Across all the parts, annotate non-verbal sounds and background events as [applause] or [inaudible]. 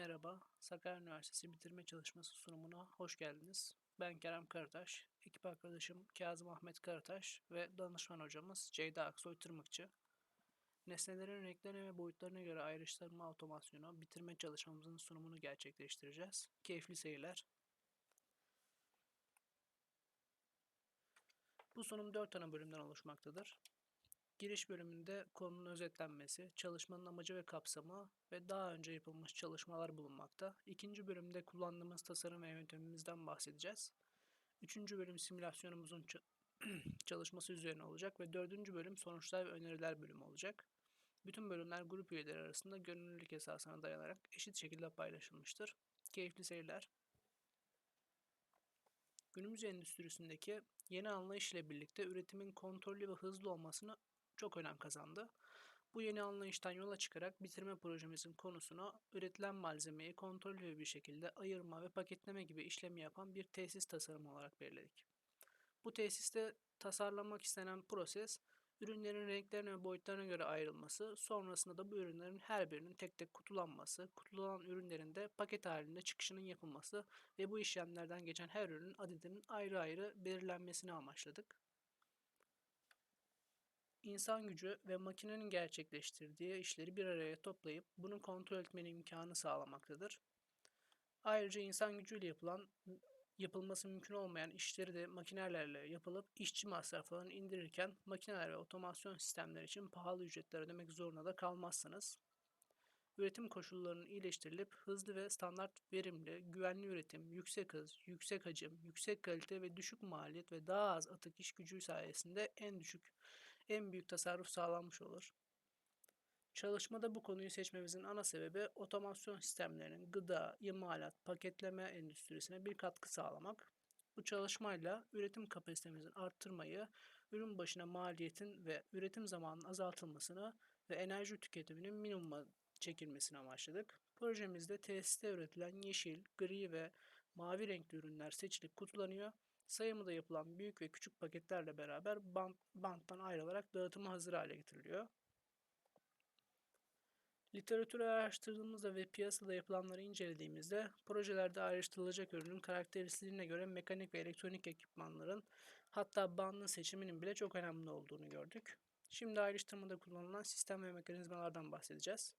Merhaba, Sakarya Üniversitesi bitirme çalışması sunumuna hoş geldiniz. Ben Kerem Karataş, ekip arkadaşım Kazım Ahmet Karataş ve danışman hocamız Ceyda Aksoy Tırmıkçı. Nesnelerin renklerine ve boyutlarına göre ayrıştırma otomasyonu bitirme çalışmamızın sunumunu gerçekleştireceğiz. Keyifli seyirler. Bu sunum 4 ana bölümden oluşmaktadır. Giriş bölümünde konunun özetlenmesi, çalışmanın amacı ve kapsamı ve daha önce yapılmış çalışmalar bulunmakta. İkinci bölümde kullandığımız tasarım ve yöntemimizden bahsedeceğiz. Üçüncü bölüm simülasyonumuzun [clears throat] çalışması üzerine olacak ve dördüncü bölüm sonuçlar ve öneriler bölümü olacak. Bütün bölümler grup üyeleri arasında gönüllülük esasına dayanarak eşit şekilde paylaşılmıştır. Keyifli seyirler. Günümüz endüstrisindeki yeni anlayış ile birlikte üretimin kontrollü ve hızlı olmasını çok önem kazandı. Bu yeni anlayıştan yola çıkarak bitirme projemizin konusunu üretilen malzemeyi kontrollü bir şekilde ayırma ve paketleme gibi işlemi yapan bir tesis tasarımı olarak belirledik. Bu tesiste tasarlamak istenen proses, ürünlerin renklerine ve boyutlarına göre ayrılması, sonrasında da bu ürünlerin her birinin tek tek kutulanması, kutulanan ürünlerin de paket halinde çıkışının yapılması ve bu işlemlerden geçen her ürünün adedinin ayrı ayrı belirlenmesini amaçladık insan gücü ve makinenin gerçekleştirdiği işleri bir araya toplayıp bunu kontrol etmenin imkanı sağlamaktadır. Ayrıca insan gücüyle yapılan yapılması mümkün olmayan işleri de makinelerle yapılıp işçi masraflarını indirirken makineler ve otomasyon sistemleri için pahalı ücretler ödemek zorunda da kalmazsınız üretim koşullarının iyileştirilip hızlı ve standart verimli, güvenli üretim, yüksek hız, yüksek hacim, yüksek kalite ve düşük maliyet ve daha az atık iş gücü sayesinde en düşük, en büyük tasarruf sağlanmış olur. Çalışmada bu konuyu seçmemizin ana sebebi otomasyon sistemlerinin gıda, imalat, paketleme endüstrisine bir katkı sağlamak. Bu çalışmayla üretim kapasitemizin arttırmayı, ürün başına maliyetin ve üretim zamanının azaltılmasını ve enerji tüketiminin minimuma çekilmesini amaçladık. Projemizde tesiste üretilen yeşil, gri ve mavi renkli ürünler seçilip kutulanıyor. Sayımı yapılan büyük ve küçük paketlerle beraber bant, banttan ayrılarak dağıtıma hazır hale getiriliyor. Literatürü araştırdığımızda ve piyasada yapılanları incelediğimizde projelerde ayrıştırılacak ürünün karakteristiğine göre mekanik ve elektronik ekipmanların hatta bandın seçiminin bile çok önemli olduğunu gördük. Şimdi ayrıştırmada kullanılan sistem ve mekanizmalardan bahsedeceğiz.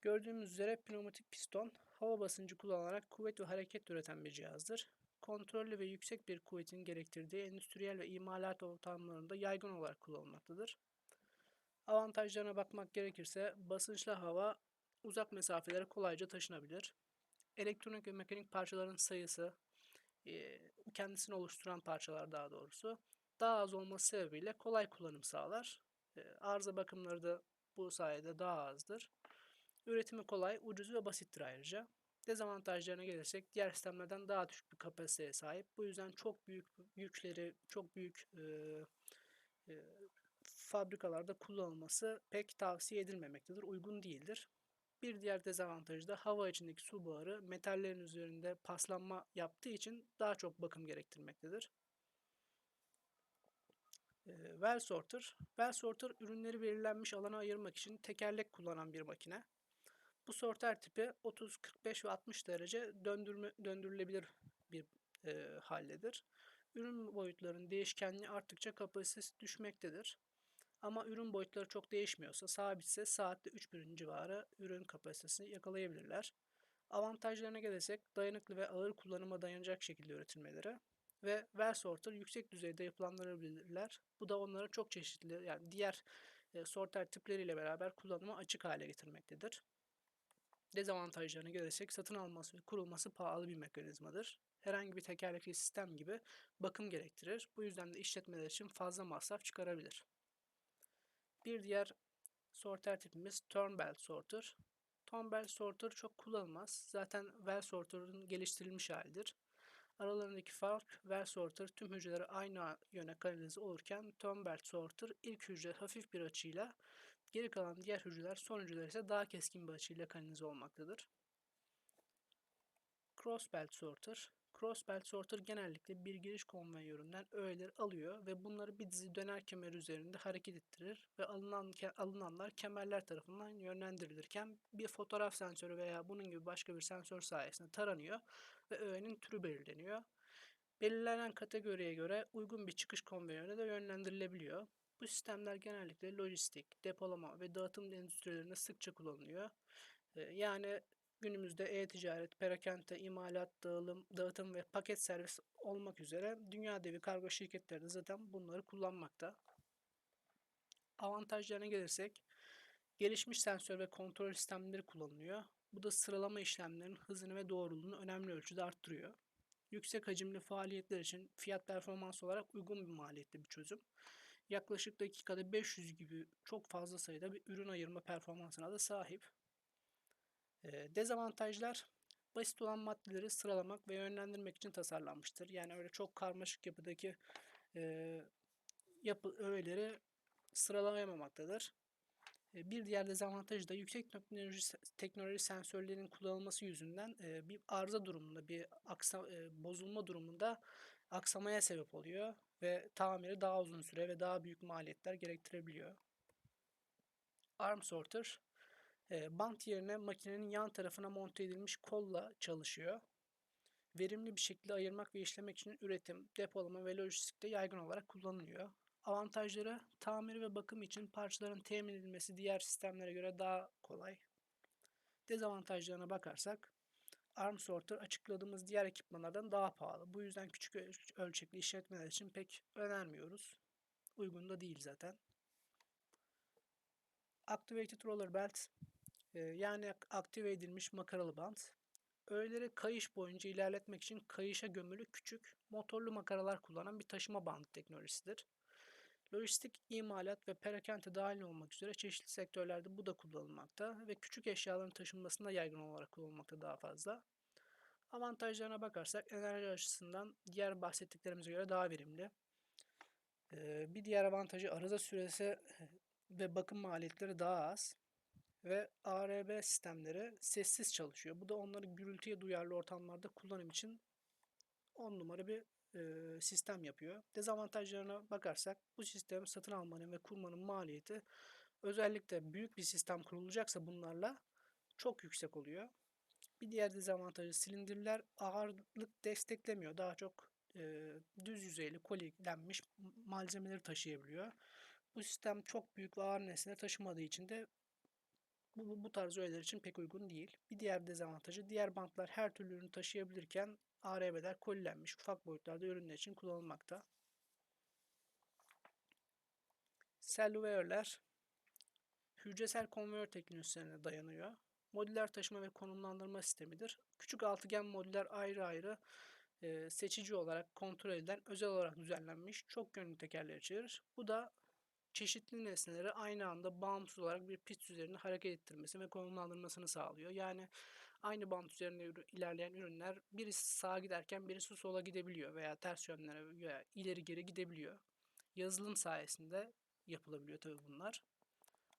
Gördüğümüz üzere pneumatik piston hava basıncı kullanarak kuvvet ve hareket üreten bir cihazdır. Kontrollü ve yüksek bir kuvvetin gerektirdiği endüstriyel ve imalat ortamlarında yaygın olarak kullanılmaktadır. Avantajlarına bakmak gerekirse basınçlı hava uzak mesafelere kolayca taşınabilir. Elektronik ve mekanik parçaların sayısı, kendisini oluşturan parçalar daha doğrusu, daha az olması sebebiyle kolay kullanım sağlar. Arıza bakımları da bu sayede daha azdır. Üretimi kolay, ucuz ve basittir ayrıca. Dezavantajlarına gelirsek diğer sistemlerden daha düşük bir kapasiteye sahip. Bu yüzden çok büyük yükleri, çok büyük e, e, fabrikalarda kullanılması pek tavsiye edilmemektedir, uygun değildir. Bir diğer dezavantajı da hava içindeki su buharı metallerin üzerinde paslanma yaptığı için daha çok bakım gerektirmektedir. Well sorter. Well sorter ürünleri belirlenmiş alana ayırmak için tekerlek kullanan bir makine. Bu sorter tipi 30, 45 ve 60 derece döndürme, döndürülebilir bir e, haldedir. Ürün boyutlarının değişkenliği arttıkça kapasitesi düşmektedir. Ama ürün boyutları çok değişmiyorsa, sabitse saatte 3000 civarı ürün kapasitesini yakalayabilirler. Avantajlarına gelirsek dayanıklı ve ağır kullanıma dayanacak şekilde üretilmeleri ve well sorter yüksek düzeyde yapılandırabilirler. Bu da onları çok çeşitli yani diğer e, sorter tipleriyle beraber kullanıma açık hale getirmektedir. Dezavantajlarına gelirsek satın alması ve kurulması pahalı bir mekanizmadır. Herhangi bir tekerlekli sistem gibi bakım gerektirir. Bu yüzden de işletmeler için fazla masraf çıkarabilir. Bir diğer sorter tipimiz Turnbelt sorter. Turnbelt sorter çok kullanılmaz. Zaten well sorter'ın geliştirilmiş halidir. Aralarındaki fark well sorter tüm hücreleri aynı yöne kanalize olurken Turnbelt sorter ilk hücre hafif bir açıyla Geri kalan diğer hücreler son hücreler ise daha keskin bir açıyla kanalize olmaktadır. Crossbelt sorter. Cross Belt Sorter genellikle bir giriş konveyöründen öğeleri alıyor ve bunları bir dizi döner kemer üzerinde hareket ettirir ve alınan alınanlar kemerler tarafından yönlendirilirken bir fotoğraf sensörü veya bunun gibi başka bir sensör sayesinde taranıyor ve öğenin türü belirleniyor. Belirlenen kategoriye göre uygun bir çıkış konveyörüne de yönlendirilebiliyor. Bu sistemler genellikle lojistik, depolama ve dağıtım endüstrilerinde sıkça kullanılıyor. Yani günümüzde e-ticaret, perakende, imalat, dağılım, dağıtım ve paket servis olmak üzere dünya devi kargo şirketleri de zaten bunları kullanmakta. Avantajlarına gelirsek, gelişmiş sensör ve kontrol sistemleri kullanılıyor. Bu da sıralama işlemlerinin hızını ve doğruluğunu önemli ölçüde arttırıyor. Yüksek hacimli faaliyetler için fiyat performans olarak uygun bir maliyetli bir çözüm. Yaklaşık dakikada 500 gibi çok fazla sayıda bir ürün ayırma performansına da sahip. Ee, dezavantajlar basit olan maddeleri sıralamak ve yönlendirmek için tasarlanmıştır. Yani öyle çok karmaşık yapıdaki e, yapı öğeleri sıralayamamaktadır. E, Bir diğer dezavantajı da yüksek teknoloji, teknoloji sensörlerinin kullanılması yüzünden e, bir arıza durumunda, bir aksa, e, bozulma durumunda aksamaya sebep oluyor ve tamiri daha uzun süre ve daha büyük maliyetler gerektirebiliyor. Arm sorter e, bant yerine makinenin yan tarafına monte edilmiş kolla çalışıyor. Verimli bir şekilde ayırmak ve işlemek için üretim, depolama ve lojistikte yaygın olarak kullanılıyor. Avantajları tamir ve bakım için parçaların temin edilmesi diğer sistemlere göre daha kolay. Dezavantajlarına bakarsak ARM Sorter açıkladığımız diğer ekipmanlardan daha pahalı. Bu yüzden küçük öl- ölçekli işletmeler için pek önermiyoruz. Uygun da değil zaten. Activated Roller Belt e, yani ak- aktive edilmiş makaralı bant. Öğeleri kayış boyunca ilerletmek için kayışa gömülü küçük motorlu makaralar kullanan bir taşıma bandı teknolojisidir. Lojistik, imalat ve perakende dahil olmak üzere çeşitli sektörlerde bu da kullanılmakta ve küçük eşyaların taşınmasında yaygın olarak kullanılmakta daha fazla. Avantajlarına bakarsak enerji açısından diğer bahsettiklerimize göre daha verimli. Bir diğer avantajı arıza süresi ve bakım maliyetleri daha az ve ARB sistemleri sessiz çalışıyor. Bu da onları gürültüye duyarlı ortamlarda kullanım için 10 numara bir sistem yapıyor. Dezavantajlarına bakarsak bu sistemi satın almanın ve kurmanın maliyeti özellikle büyük bir sistem kurulacaksa bunlarla çok yüksek oluyor. Bir diğer dezavantajı silindirler ağırlık desteklemiyor. Daha çok e, düz yüzeyli kolilenmiş malzemeleri taşıyabiliyor. Bu sistem çok büyük ve ağır nesne taşımadığı için de bu, bu tarz öğeler için pek uygun değil. Bir diğer dezavantajı diğer bantlar her türlü ürünü taşıyabilirken ARB'ler kolilenmiş ufak boyutlarda ürünler için kullanılmakta. Celluvair'ler hücresel konveyör teknolojisine dayanıyor. Modüler taşıma ve konumlandırma sistemidir. Küçük altıgen modüller ayrı ayrı e, seçici olarak kontrol edilen özel olarak düzenlenmiş çok yönlü tekerler içerir. Bu da çeşitli nesneleri aynı anda bağımsız olarak bir pist üzerinde hareket ettirmesi ve konumlandırmasını sağlıyor. Yani aynı bant üzerinde ilerleyen ürünler birisi sağa giderken birisi sola gidebiliyor veya ters yönlere veya ileri geri gidebiliyor. Yazılım sayesinde yapılabiliyor tabii bunlar.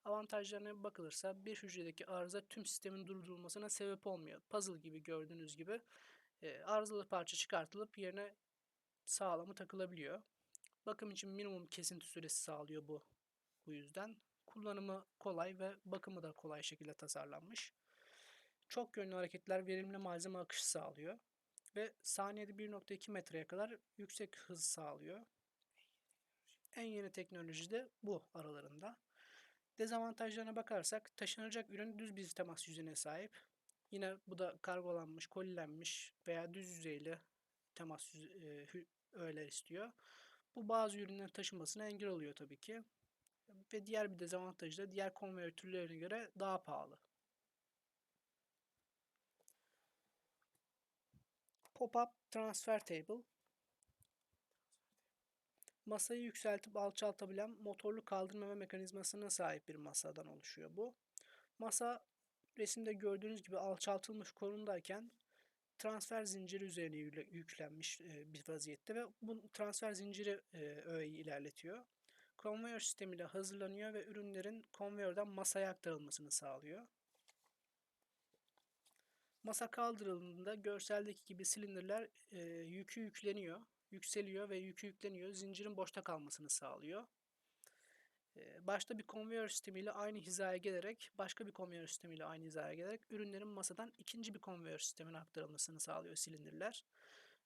Avantajlarına bakılırsa bir hücredeki arıza tüm sistemin durdurulmasına sebep olmuyor. Puzzle gibi gördüğünüz gibi e, arızalı parça çıkartılıp yerine sağlamı takılabiliyor. Bakım için minimum kesinti süresi sağlıyor bu. Bu yüzden kullanımı kolay ve bakımı da kolay şekilde tasarlanmış. Çok yönlü hareketler verimli malzeme akışı sağlıyor ve saniyede 1.2 metreye kadar yüksek hız sağlıyor. En yeni teknoloji de bu aralarında. Dezavantajlarına bakarsak taşınacak ürün düz bir temas yüzeyine sahip. Yine bu da kargolanmış, kolilenmiş veya düz yüzeyli temas e, öğeler istiyor. Bu bazı ürünlerin taşınmasına engel oluyor tabii ki. Ve diğer bir dezavantajı da diğer konveyör türlerine göre daha pahalı. Pop-up transfer table Masayı yükseltip alçaltabilen motorlu kaldırma mekanizmasına sahip bir masadan oluşuyor bu. Masa resimde gördüğünüz gibi alçaltılmış konumdayken transfer zinciri üzerine yüklenmiş bir vaziyette ve bu transfer zinciri öğeyi ilerletiyor. Konveyör sistemiyle hazırlanıyor ve ürünlerin konveyörden masaya aktarılmasını sağlıyor. Masa kaldırıldığında görseldeki gibi silindirler e, yükü yükleniyor, yükseliyor ve yükü yükleniyor. Zincirin boşta kalmasını sağlıyor. E, başta bir konveyör sistemiyle aynı hizaya gelerek, başka bir konveyör sistemiyle aynı hizaya gelerek ürünlerin masadan ikinci bir konveyör sistemine aktarılmasını sağlıyor silindirler.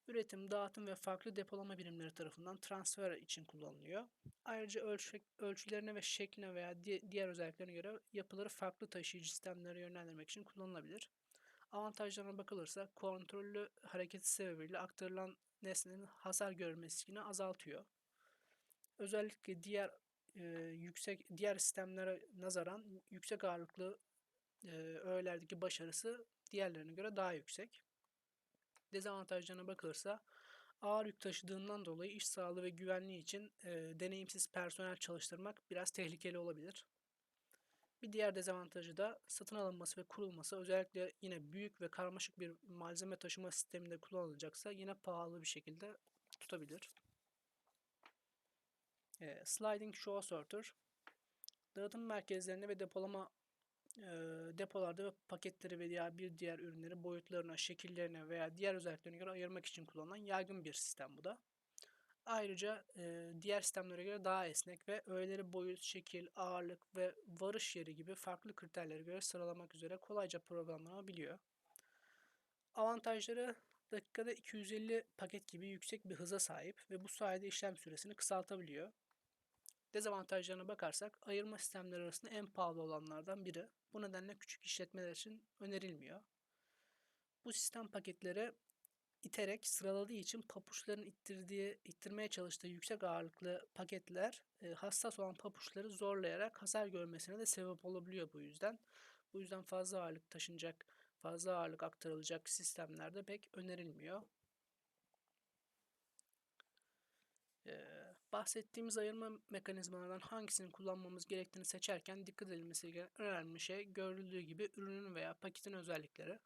Üretim, dağıtım ve farklı depolama birimleri tarafından transfer için kullanılıyor. Ayrıca ölçü, ölçülerine ve şekline veya diğer özelliklerine göre yapıları farklı taşıyıcı sistemlere yönlendirmek için kullanılabilir. Avantajlarına bakılırsa kontrollü hareketi sebebiyle aktarılan nesnenin hasar görme riskini azaltıyor. Özellikle diğer e, yüksek diğer sistemlere nazaran yüksek ağırlıklı e, öğelerdeki başarısı diğerlerine göre daha yüksek. Dezavantajlarına bakılırsa ağır yük taşıdığından dolayı iş sağlığı ve güvenliği için e, deneyimsiz personel çalıştırmak biraz tehlikeli olabilir. Bir diğer dezavantajı da satın alınması ve kurulması özellikle yine büyük ve karmaşık bir malzeme taşıma sisteminde kullanılacaksa yine pahalı bir şekilde tutabilir. E, sliding Show Sorter dağıtım merkezlerinde ve depolama e, depolarda ve paketleri veya bir diğer ürünleri boyutlarına, şekillerine veya diğer özelliklerine göre ayırmak için kullanılan yaygın bir sistem bu da. Ayrıca e, diğer sistemlere göre daha esnek ve öğeleri boyut, şekil, ağırlık ve varış yeri gibi farklı kriterlere göre sıralamak üzere kolayca programlanabiliyor. Avantajları dakikada 250 paket gibi yüksek bir hıza sahip ve bu sayede işlem süresini kısaltabiliyor. Dezavantajlarına bakarsak ayırma sistemleri arasında en pahalı olanlardan biri. Bu nedenle küçük işletmeler için önerilmiyor. Bu sistem paketleri iterek sıraladığı için papuçların ittirdiği, ittirmeye çalıştığı yüksek ağırlıklı paketler e, hassas olan papuçları zorlayarak hasar görmesine de sebep olabiliyor bu yüzden. Bu yüzden fazla ağırlık taşınacak, fazla ağırlık aktarılacak sistemlerde pek önerilmiyor. Ee, bahsettiğimiz ayırma mekanizmalarından hangisini kullanmamız gerektiğini seçerken dikkat edilmesi gereken önemli şey görüldüğü gibi ürünün veya paketin özellikleri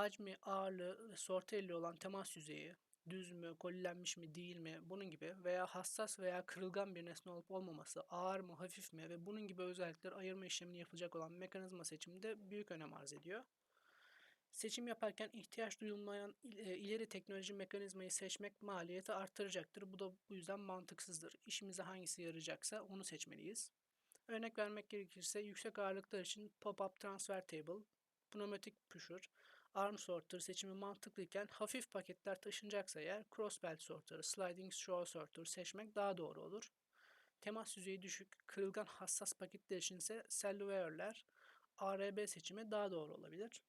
hacmi, ağırlığı sorteli olan temas yüzeyi, düz mü, kolilenmiş mi, değil mi, bunun gibi veya hassas veya kırılgan bir nesne olup olmaması, ağır mı, hafif mi ve bunun gibi özellikler ayırma işlemini yapılacak olan mekanizma seçiminde büyük önem arz ediyor. Seçim yaparken ihtiyaç duyulmayan e, ileri teknoloji mekanizmayı seçmek maliyeti artıracaktır. Bu da bu yüzden mantıksızdır. İşimize hangisi yarayacaksa onu seçmeliyiz. Örnek vermek gerekirse yüksek ağırlıklar için pop-up transfer table, pneumatik pusher, arm sorter seçimi mantıklıyken hafif paketler taşınacaksa eğer cross belt sorter, sliding straw sorter seçmek daha doğru olur. Temas yüzeyi düşük, kırılgan hassas paketler için ise cellular'ler, ARB seçimi daha doğru olabilir.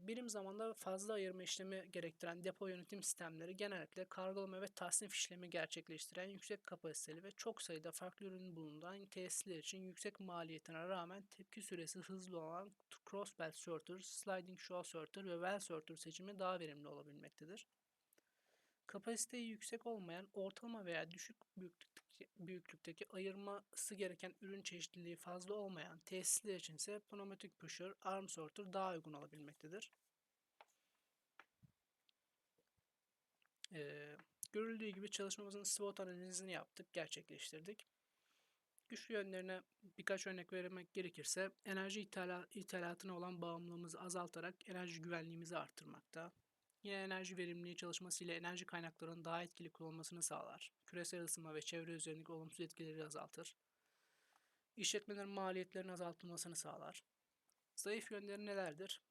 Birim zamanda fazla ayırma işlemi gerektiren depo yönetim sistemleri genellikle kargolama ve tasnif işlemi gerçekleştiren yüksek kapasiteli ve çok sayıda farklı ürün bulunduğundan tesisler için yüksek maliyetine rağmen tepki süresi hızlı olan cross belt sorter, sliding show sorter ve well sorter seçimi daha verimli olabilmektedir. Kapasiteyi yüksek olmayan ortalama veya düşük büyüklükteki, büyüklükteki ayırması gereken ürün çeşitliliği fazla olmayan tesisler için ise pneumatik pusher, arm sorter daha uygun olabilmektedir. Ee, görüldüğü gibi çalışmamızın SWOT analizini yaptık, gerçekleştirdik. Güçlü yönlerine birkaç örnek vermek gerekirse enerji ithalatına olan bağımlılığımızı azaltarak enerji güvenliğimizi arttırmakta, Yine enerji verimliliği çalışması ile enerji kaynaklarının daha etkili kullanılmasını sağlar. Küresel ısınma ve çevre üzerindeki olumsuz etkileri azaltır. İşletmelerin maliyetlerinin azaltılmasını sağlar. Zayıf yönleri nelerdir?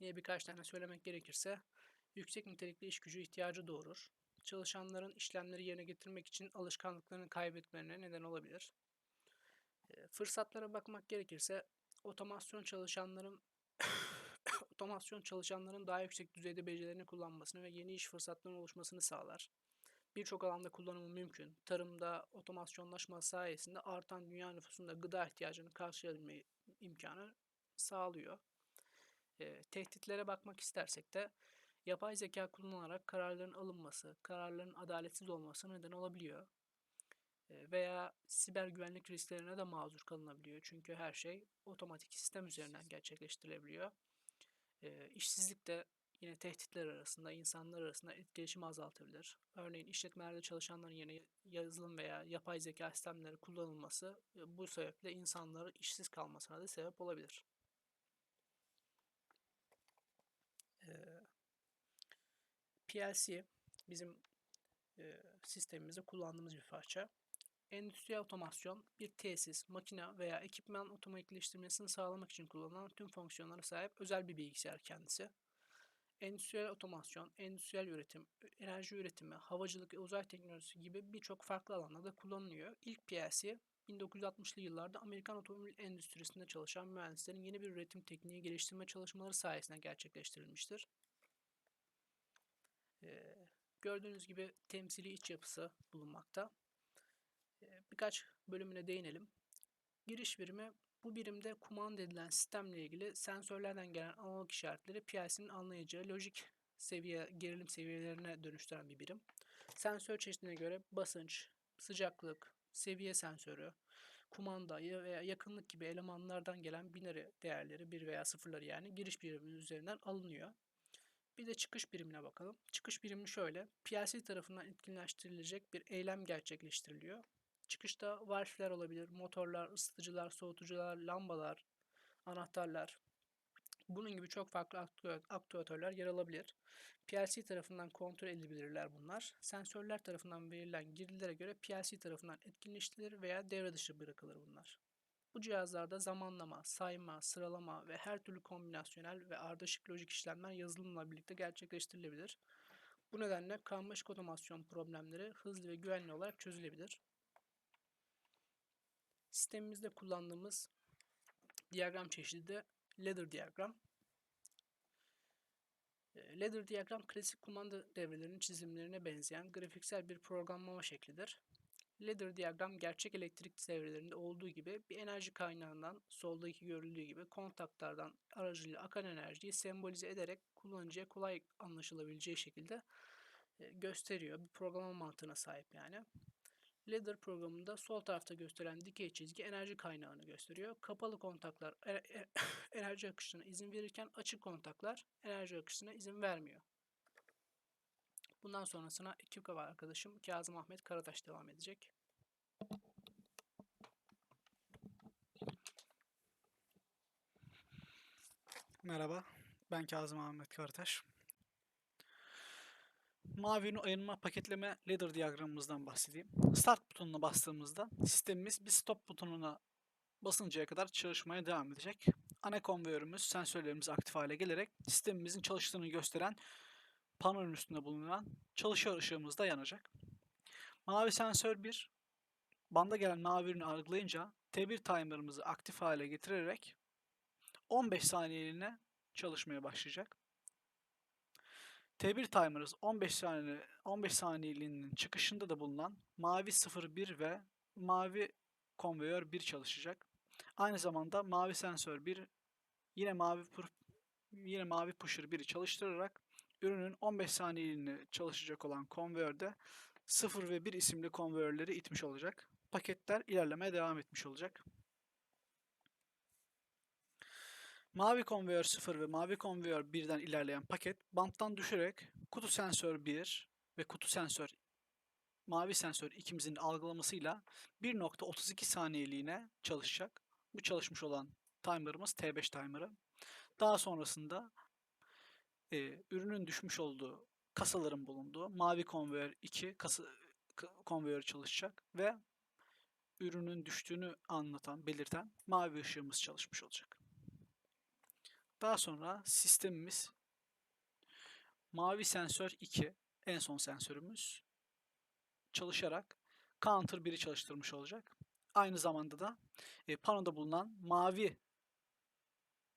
Yine birkaç tane söylemek gerekirse yüksek nitelikli iş gücü ihtiyacı doğurur. Çalışanların işlemleri yerine getirmek için alışkanlıklarını kaybetmelerine neden olabilir. Fırsatlara bakmak gerekirse otomasyon çalışanların otomasyon çalışanların daha yüksek düzeyde becerilerini kullanmasını ve yeni iş fırsatlarının oluşmasını sağlar. Birçok alanda kullanımı mümkün. Tarımda otomasyonlaşma sayesinde artan dünya nüfusunda gıda ihtiyacını karşılayabilme imkanı sağlıyor. E, tehditlere bakmak istersek de yapay zeka kullanılarak kararların alınması, kararların adaletsiz olması neden olabiliyor. E, veya siber güvenlik risklerine de mazur kalınabiliyor. Çünkü her şey otomatik sistem üzerinden gerçekleştirilebiliyor. E, işsizlik de yine tehditler arasında, insanlar arasında etkileşimi azaltabilir. Örneğin işletmelerde çalışanların yerine yazılım veya yapay zeka sistemleri kullanılması bu sebeple insanların işsiz kalmasına da sebep olabilir. PLC bizim sistemimizde kullandığımız bir parça. Endüstriyel otomasyon bir tesis, makine veya ekipman otomatikleştirmesini sağlamak için kullanılan tüm fonksiyonlara sahip özel bir bilgisayar kendisi. Endüstriyel otomasyon, endüstriyel üretim, enerji üretimi, havacılık ve uzay teknolojisi gibi birçok farklı alanlarda kullanılıyor. İlk PLC 1960'lı yıllarda Amerikan otomobil endüstrisinde çalışan mühendislerin yeni bir üretim tekniği geliştirme çalışmaları sayesinde gerçekleştirilmiştir. Ee, gördüğünüz gibi temsili iç yapısı bulunmakta. Birkaç bölümüne değinelim. Giriş birimi bu birimde kumanda edilen sistemle ilgili sensörlerden gelen analog işaretleri PLC'nin anlayacağı lojik seviye gerilim seviyelerine dönüştüren bir birim. Sensör çeşidine göre basınç, sıcaklık, seviye sensörü, kumanda veya yakınlık gibi elemanlardan gelen binary değerleri bir veya sıfırları yani giriş biriminin üzerinden alınıyor. Bir de çıkış birimine bakalım. Çıkış birimi şöyle. PLC tarafından etkinleştirilecek bir eylem gerçekleştiriliyor. Çıkışta valfler olabilir, motorlar, ısıtıcılar, soğutucular, lambalar, anahtarlar. Bunun gibi çok farklı aktüatörler yer alabilir. PLC tarafından kontrol edilebilirler bunlar. Sensörler tarafından verilen girilere göre PLC tarafından etkinleştirilir veya devre dışı bırakılır bunlar. Bu cihazlarda zamanlama, sayma, sıralama ve her türlü kombinasyonel ve ardışık lojik işlemler yazılımla birlikte gerçekleştirilebilir. Bu nedenle karmaşık otomasyon problemleri hızlı ve güvenli olarak çözülebilir. Sistemimizde kullandığımız diyagram çeşidi de ladder diyagram. Ee, ladder diyagram klasik kumanda devrelerinin çizimlerine benzeyen grafiksel bir programlama şeklidir. Ladder diyagram gerçek elektrik devrelerinde olduğu gibi bir enerji kaynağından soldaki görüldüğü gibi kontaklardan aracılığıyla akan enerjiyi sembolize ederek kullanıcıya kolay anlaşılabileceği şekilde e, gösteriyor. Bir programa mantığına sahip yani. Ladder programında sol tarafta gösteren dikey çizgi enerji kaynağını gösteriyor. Kapalı kontaklar e, e, [laughs] enerji akışına izin verirken açık kontaklar enerji akışına izin vermiyor. Bundan sonrasına ekip var arkadaşım Kazım Ahmet Karataş devam edecek. Merhaba, ben Kazım Ahmet Karataş. Mavi ayırma paketleme ladder diyagramımızdan bahsedeyim. Start butonuna bastığımızda sistemimiz bir stop butonuna basıncaya kadar çalışmaya devam edecek. Ana konveyörümüz, sensörlerimiz aktif hale gelerek sistemimizin çalıştığını gösteren panonun üstünde bulunan çalışıyor ışığımız da yanacak. Mavi sensör 1 banda gelen mavi ürünü algılayınca T1 timer'ımızı aktif hale getirerek 15 saniyeliğine çalışmaya başlayacak. T1 timer'ımız 15 saniye 15 saniyeliğinin çıkışında da bulunan mavi 01 ve mavi konveyör 1 çalışacak. Aynı zamanda mavi sensör 1 yine mavi yine mavi pusher 1'i çalıştırarak ürünün 15 saniyeliğine çalışacak olan konveyörde 0 ve 1 isimli konveyörleri itmiş olacak. Paketler ilerlemeye devam etmiş olacak. Mavi konveyör 0 ve mavi konveyör 1'den ilerleyen paket banttan düşerek kutu sensör 1 ve kutu sensör mavi sensör ikimizin algılamasıyla 1.32 saniyeliğine çalışacak. Bu çalışmış olan timer'ımız T5 timer'ı. Daha sonrasında e, ürünün düşmüş olduğu kasaların bulunduğu mavi konveyör 2 kasa, konveyör çalışacak ve ürünün düştüğünü anlatan, belirten mavi ışığımız çalışmış olacak. Daha sonra sistemimiz mavi sensör 2 en son sensörümüz çalışarak counter 1'i çalıştırmış olacak. Aynı zamanda da e, panoda bulunan mavi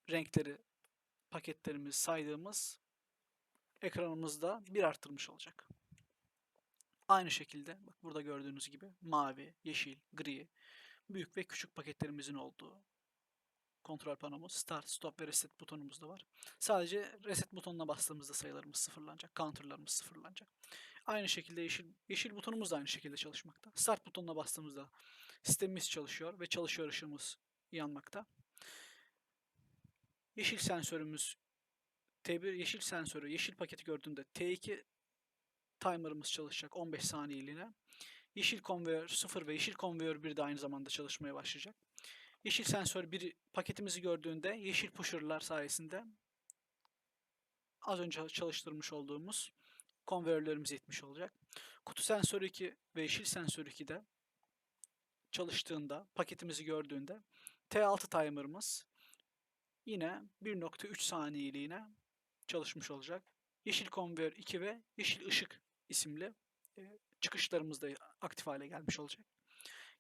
renkleri paketlerimiz saydığımız ekranımızda bir arttırmış olacak. Aynı şekilde bak burada gördüğünüz gibi mavi, yeşil, gri, büyük ve küçük paketlerimizin olduğu kontrol panomuz, start, stop ve reset butonumuz da var. Sadece reset butonuna bastığımızda sayılarımız sıfırlanacak, counterlarımız sıfırlanacak. Aynı şekilde yeşil, yeşil butonumuz da aynı şekilde çalışmakta. Start butonuna bastığımızda sistemimiz çalışıyor ve çalışıyor ışığımız yanmakta. Yeşil sensörümüz T1 yeşil sensörü, yeşil paketi gördüğünde T2 timer'ımız çalışacak 15 saniyeliğine. Yeşil konveyör 0 ve yeşil konveyör 1 de aynı zamanda çalışmaya başlayacak. Yeşil sensör bir paketimizi gördüğünde yeşil pusher'lar sayesinde az önce çalıştırmış olduğumuz konveyörlerimiz yetmiş olacak. Kutu sensörü 2 ve yeşil sensörü 2 de çalıştığında, paketimizi gördüğünde T6 timer'ımız yine 1.3 saniyeliğine çalışmış olacak. Yeşil konveyör 2 ve yeşil ışık isimli e, çıkışlarımız da aktif hale gelmiş olacak.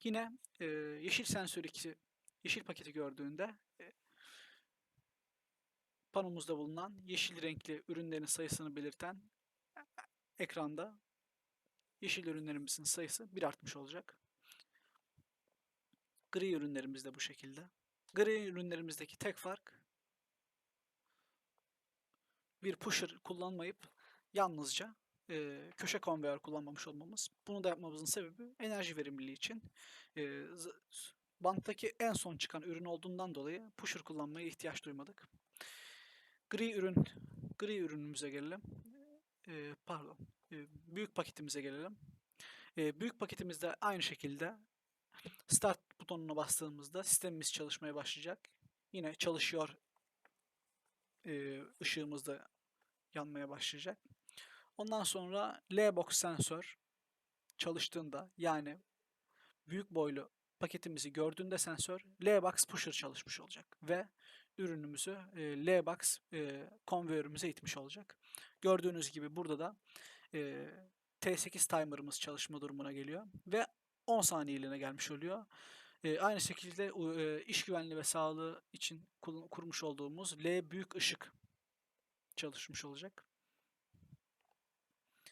Yine e, yeşil sensör 2 yeşil paketi gördüğünde e, panomuzda bulunan yeşil renkli ürünlerin sayısını belirten ekranda yeşil ürünlerimizin sayısı bir artmış olacak. Gri ürünlerimiz de bu şekilde. Gri ürünlerimizdeki tek fark bir pusher kullanmayıp yalnızca e, köşe konveyör kullanmamış olmamız. Bunu da yapmamızın sebebi enerji verimliliği için. E, banttaki en son çıkan ürün olduğundan dolayı pusher kullanmaya ihtiyaç duymadık. Gri ürün, gri ürünümüze gelelim. E, pardon, e, büyük paketimize gelelim. E, büyük paketimizde aynı şekilde Start butonuna bastığımızda sistemimiz çalışmaya başlayacak. Yine çalışıyor e, ışığımız da yanmaya başlayacak. Ondan sonra L-Box sensör çalıştığında yani büyük boylu paketimizi gördüğünde sensör L-Box pusher çalışmış olacak ve ürünümüzü e, L-Box e, konveyörümüze itmiş olacak. Gördüğünüz gibi burada da e, T8 timer'ımız çalışma durumuna geliyor ve 10 saniyeliğine gelmiş oluyor. E, aynı şekilde e, iş güvenliği ve sağlığı için kurmuş olduğumuz L büyük ışık çalışmış olacak.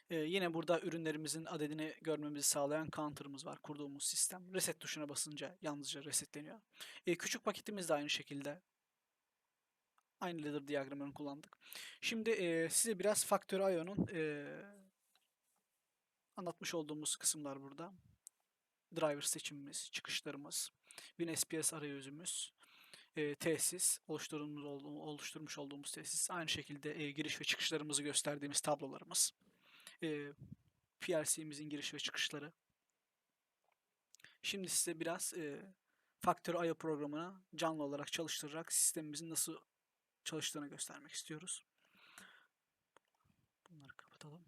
E, yine burada ürünlerimizin adedini görmemizi sağlayan counter'ımız var. Kurduğumuz sistem. Reset tuşuna basınca yalnızca resetleniyor. E, küçük paketimiz de aynı şekilde. Aynı ladder diyagramını kullandık. Şimdi e, size biraz Factory IO'nun e, anlatmış olduğumuz kısımlar burada driver seçimimiz, çıkışlarımız, WinSPS arayüzümüz, e, tesis, oluşturmuş, olduğum, oluşturmuş olduğumuz tesis, aynı şekilde e, giriş ve çıkışlarımızı gösterdiğimiz tablolarımız, e, PLC'mizin giriş ve çıkışları. Şimdi size biraz e, Factory IO programını canlı olarak çalıştırarak sistemimizin nasıl çalıştığını göstermek istiyoruz. Bunları kapatalım.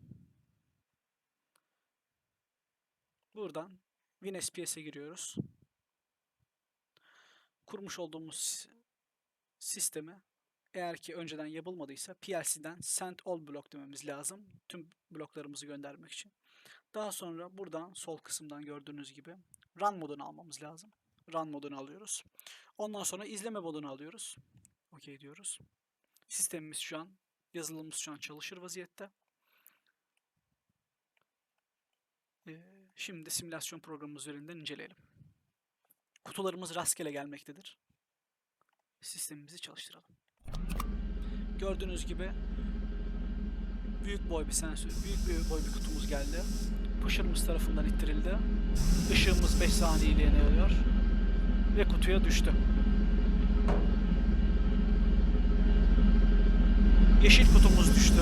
Buradan WinSPS'e giriyoruz. Kurmuş olduğumuz si- sistemi eğer ki önceden yapılmadıysa PLC'den send all block dememiz lazım. Tüm bloklarımızı göndermek için. Daha sonra buradan sol kısımdan gördüğünüz gibi run modunu almamız lazım. Run modunu alıyoruz. Ondan sonra izleme modunu alıyoruz. OK diyoruz. Sistemimiz şu an, yazılımımız şu an çalışır vaziyette. Ee, Şimdi simülasyon programımız üzerinden inceleyelim. Kutularımız rastgele gelmektedir. Sistemimizi çalıştıralım. Gördüğünüz gibi büyük boy bir sensör, büyük bir boy bir kutumuz geldi. Pusher'ımız tarafından ittirildi. Işığımız 5 saniyeliğine yanıyor ve kutuya düştü. Yeşil kutumuz düştü.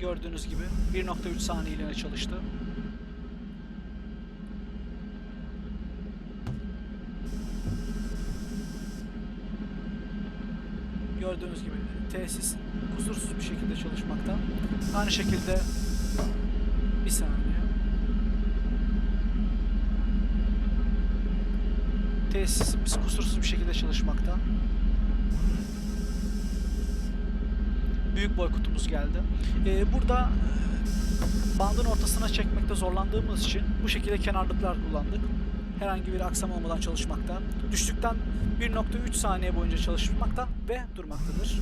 Gördüğünüz gibi 1.3 saniyeliğine çalıştı. Gördüğünüz gibi tesis kusursuz bir şekilde çalışmakta. Aynı şekilde bir saniye. Tesisimiz kusursuz bir şekilde çalışmakta. büyük boy kutumuz geldi. Ee, burada e, bandın ortasına çekmekte zorlandığımız için bu şekilde kenarlıklar kullandık. Herhangi bir aksam olmadan çalışmakta. Düştükten 1.3 saniye boyunca çalışmakta ve durmaktadır.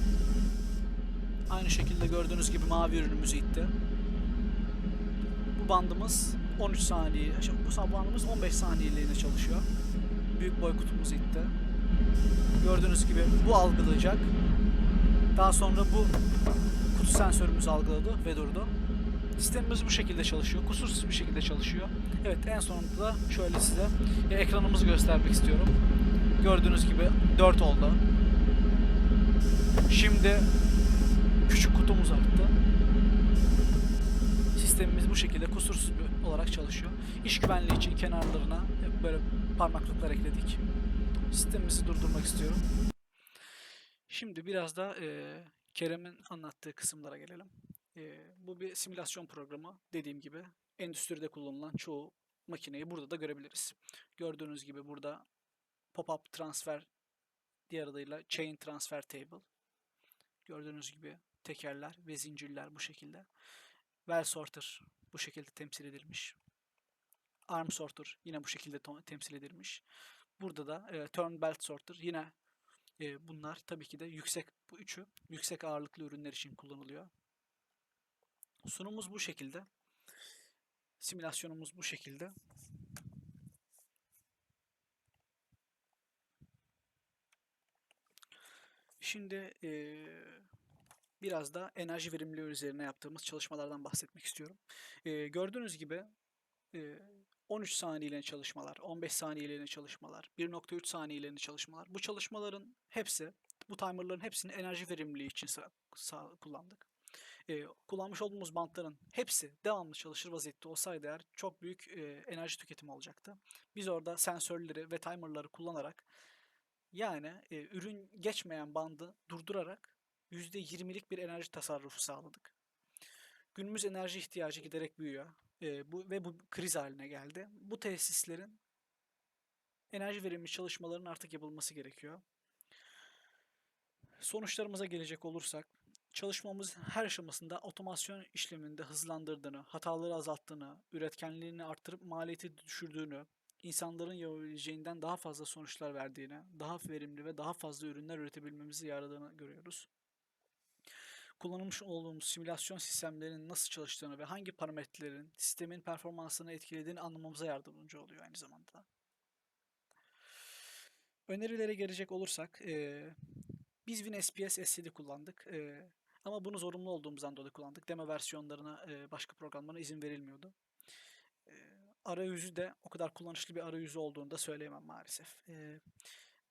Aynı şekilde gördüğünüz gibi mavi ürünümüzü itti. Bu bandımız 13 saniye, şey, bu bandımız 15 saniyeliğine çalışıyor. Büyük boy kutumuzu itti. Gördüğünüz gibi bu algılayacak. Daha sonra bu kutu sensörümüz algıladı ve durdu. Sistemimiz bu şekilde çalışıyor. Kusursuz bir şekilde çalışıyor. Evet en sonunda da şöyle size ekranımızı göstermek istiyorum. Gördüğünüz gibi 4 oldu. Şimdi küçük kutumuz arttı. Sistemimiz bu şekilde kusursuz bir olarak çalışıyor. İş güvenliği için kenarlarına böyle parmaklıklar ekledik. sistemimizi durdurmak istiyorum. Şimdi biraz da e, Kerem'in anlattığı kısımlara gelelim. E, bu bir simülasyon programı. Dediğim gibi endüstride kullanılan çoğu makineyi burada da görebiliriz. Gördüğünüz gibi burada pop-up transfer diğer adıyla chain transfer table. Gördüğünüz gibi tekerler ve zincirler bu şekilde. Well sorter bu şekilde temsil edilmiş. Arm sorter yine bu şekilde temsil edilmiş. Burada da e, turn belt sorter yine e, bunlar tabii ki de yüksek bu üçü yüksek ağırlıklı ürünler için kullanılıyor. Sunumumuz bu şekilde. Simülasyonumuz bu şekilde. Şimdi eee, biraz da enerji verimliliği üzerine yaptığımız çalışmalardan bahsetmek istiyorum. Eee, gördüğünüz gibi eee, 13 saniyeliğine çalışmalar, 15 saniyeliğine çalışmalar, 1.3 saniyeliğine çalışmalar. Bu çalışmaların hepsi, bu timerların hepsini enerji verimliliği için kullandık. Eee, kullanmış olduğumuz bantların hepsi devamlı çalışır vaziyette olsaydı eğer çok büyük eee, enerji tüketimi olacaktı. Biz orada sensörleri ve timerları kullanarak yani e, ürün geçmeyen bandı durdurarak %20'lik bir enerji tasarrufu sağladık. Günümüz enerji ihtiyacı giderek büyüyor E, bu ve bu kriz haline geldi. Bu tesislerin enerji verimli çalışmaların artık yapılması gerekiyor. Sonuçlarımıza gelecek olursak, çalışmamız her aşamasında otomasyon işleminde hızlandırdığını, hataları azalttığını, üretkenliğini arttırıp maliyeti düşürdüğünü, insanların yapabileceğinden daha fazla sonuçlar verdiğini, daha verimli ve daha fazla ürünler üretebilmemizi yaradığını görüyoruz. Kullanılmış olduğumuz simülasyon sistemlerinin nasıl çalıştığını ve hangi parametrelerin sistemin performansını etkilediğini anlamamıza yardımcı oluyor aynı zamanda. Önerilere gelecek olursak, eee, biz WinSPS SSD kullandık. Eee, ama bunu zorunlu olduğumuzdan dolayı kullandık. Demo versiyonlarına, eee, başka programlara izin verilmiyordu. Eee, arayüzü de o kadar kullanışlı bir arayüzü olduğunu da söyleyemem maalesef. Eee,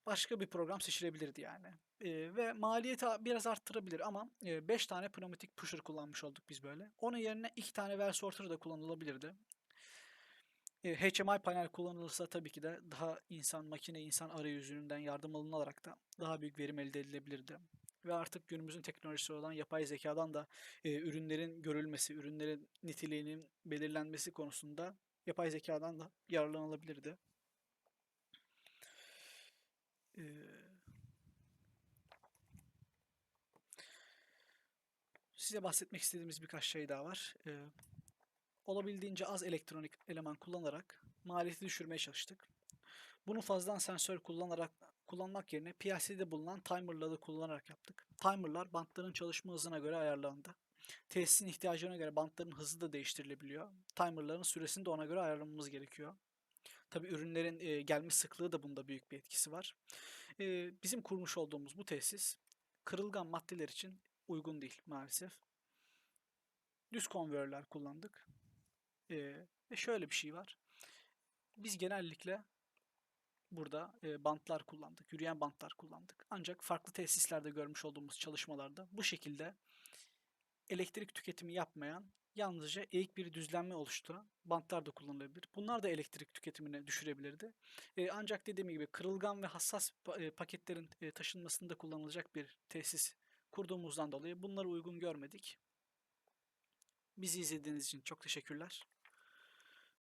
başka bir program seçilebilirdi yani. Eee, ve maliyeti biraz arttırabilir ama 5 tane pneumatik pusher kullanmış olduk biz böyle. Onun yerine 2 tane well sorter da kullanılabilirdi. E, HMI panel kullanılırsa tabii ki de daha insan makine insan arayüzünden yardım alınarak da daha büyük verim elde edilebilirdi. Ve artık günümüzün teknolojisi olan yapay zekadan da e, ürünlerin görülmesi, ürünlerin niteliğinin belirlenmesi konusunda yapay zekadan da yararlanılabilirdi. Ee, size bahsetmek istediğimiz birkaç şey daha var. Ee, olabildiğince az elektronik eleman kullanarak maliyeti düşürmeye çalıştık. Bunu fazladan sensör kullanarak kullanmak yerine PLC'de bulunan timerları kullanarak yaptık. Timerlar bantların çalışma hızına göre ayarlandı. Tesisin ihtiyacına göre bantların hızı da değiştirilebiliyor. Timerların süresini de ona göre ayarlamamız gerekiyor. Tabii ürünlerin e, gelme sıklığı da bunda büyük bir etkisi var. E, bizim kurmuş olduğumuz bu tesis kırılgan maddeler için uygun değil maalesef. Düz konveyörler kullandık. E, ve şöyle bir şey var. Biz genellikle burada e, bantlar kullandık, yürüyen bantlar kullandık. Ancak farklı tesislerde görmüş olduğumuz çalışmalarda bu şekilde elektrik tüketimi yapmayan yalnızca eğik bir düzlenme oluşturan bantlar da kullanılabilir. Bunlar da elektrik tüketimini düşürebilirdi. E, ancak dediğim gibi kırılgan ve hassas e, paketlerin e, taşınmasında kullanılacak bir tesis kurduğumuzdan dolayı bunları uygun görmedik. Bizi izlediğiniz için çok teşekkürler.